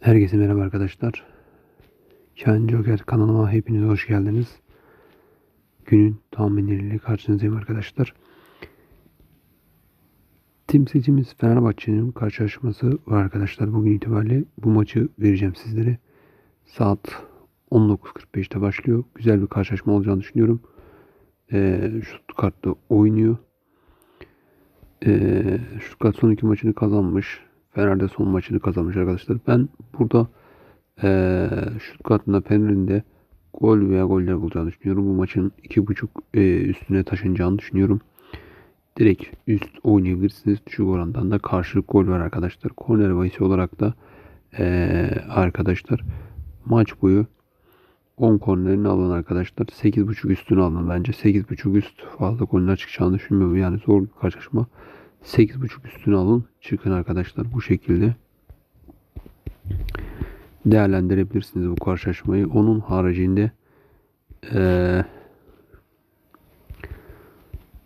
Herkese merhaba arkadaşlar. Ken Joker kanalıma hepiniz hoş geldiniz. Günün tahminleriyle karşınızdayım arkadaşlar. Temsilcimiz Fenerbahçe'nin karşılaşması var arkadaşlar. Bugün itibariyle bu maçı vereceğim sizlere. Saat 19.45'te başlıyor. Güzel bir karşılaşma olacağını düşünüyorum. Ee, Stuttgart'ta oynuyor. Ee, Stuttgart son iki maçını kazanmış. Fener'de son maçını kazanmış arkadaşlar. Ben burada ee, Stuttgart'ın Fener'in gol veya goller bulacağını düşünüyorum. Bu maçın 2.5 e, üstüne taşınacağını düşünüyorum. Direkt üst oynayabilirsiniz. Düşük orandan da karşılık gol var arkadaşlar. Korner bahisi olarak da ee, arkadaşlar maç boyu 10 kornerini alın arkadaşlar. 8.5 üstünü alın bence. 8.5 üst fazla korner çıkacağını düşünmüyorum. Yani zor bir karşılaşma. 8.5 üstünü alın. Çıkın arkadaşlar bu şekilde. Değerlendirebilirsiniz bu karşılaşmayı. Onun haricinde ee,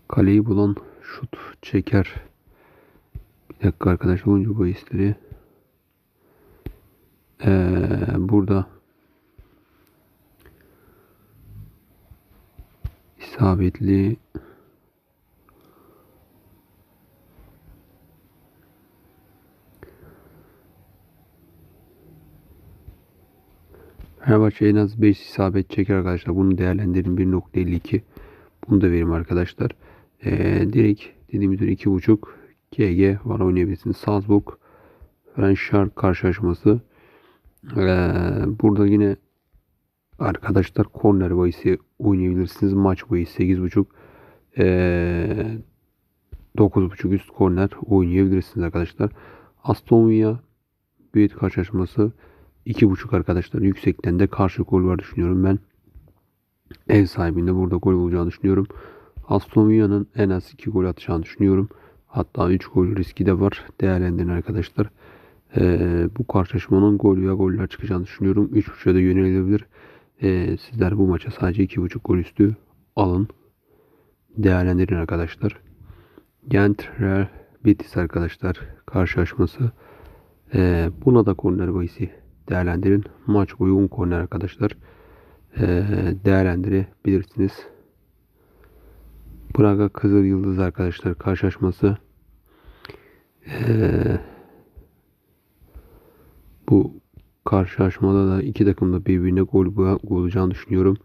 kaleyi bulan şut çeker. Bir dakika arkadaşlar oyuncu bahisleri. Ee, burada isabetli Fenerbahçe en az 5 isabet çeker arkadaşlar. Bunu değerlendirin 1.52. Bunu da verim arkadaşlar. Ee, direkt dediğimiz üzere 2.5 GG var oynayabilirsiniz. Salzburg Frenşar karşılaşması. Ee, burada yine arkadaşlar korner bahisi oynayabilirsiniz. Maç bahisi 8.5 ee, 9.5 üst korner oynayabilirsiniz arkadaşlar. Aston Villa büyük karşılaşması 2.5 arkadaşlar. Yüksekten de karşı gol var düşünüyorum ben. Ev sahibinde burada gol bulacağını düşünüyorum. Aston Villa'nın en az 2 gol atacağını düşünüyorum. Hatta 3 gol riski de var. Değerlendirin arkadaşlar. Ee, bu karşılaşmanın gol veya goller çıkacağını düşünüyorum. 3.5'a da yönelebilir. Ee, sizler bu maça sadece 2.5 gol üstü alın. Değerlendirin arkadaşlar. Gent Real Betis arkadaşlar karşılaşması. Ee, buna da korner bahisi değerlendirin. Maç 10 korner arkadaşlar. Ee, değerlendirebilirsiniz. Braga Kızıl Yıldız arkadaşlar karşılaşması. Ee, bu karşılaşmada da iki takım da birbirine gol olacağını düşünüyorum.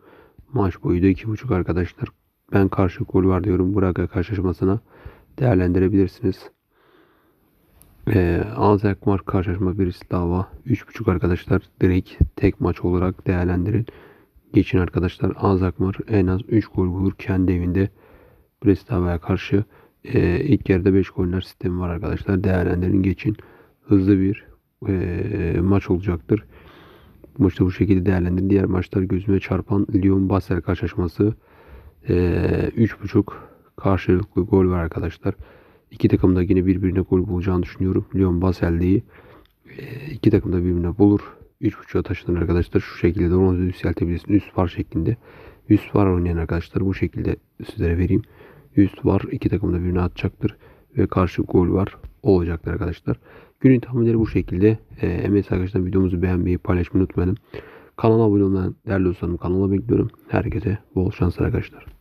Maç boyu da 2.5 arkadaşlar. Ben karşı gol var diyorum Braga karşılaşmasına. Değerlendirebilirsiniz. Ee, Alzheimer karşılaşma birisi dava 3.5 arkadaşlar direkt tek maç olarak değerlendirin. Geçin arkadaşlar Alzheimer en az 3 gol bulur kendi evinde Brestava'ya karşı. Ee, ilk yarıda 5 goller sistemi var arkadaşlar. Değerlendirin geçin. Hızlı bir e, maç olacaktır. Maçta bu şekilde değerlendirin. Diğer maçlar gözüme çarpan Lyon Basel karşılaşması. E, 3.5 karşılıklı gol var arkadaşlar. İki takım da yine birbirine gol bulacağını düşünüyorum. Lyon Basel'deyi e, iki takım da birbirine bulur. 3.5'a taşınır arkadaşlar. Şu şekilde de onu yükseltebilirsiniz. Üst var şeklinde. Üst var oynayan arkadaşlar bu şekilde sizlere vereyim. Üst var. iki takım da birbirine atacaktır. Ve karşı gol var. Olacaktır arkadaşlar. Günün tahminleri bu şekilde. Ee, MS arkadaşlar videomuzu beğenmeyi paylaşmayı unutmayın. Kanala abone olmayan değerli dostlarım kanala bekliyorum. Herkese bol şans arkadaşlar.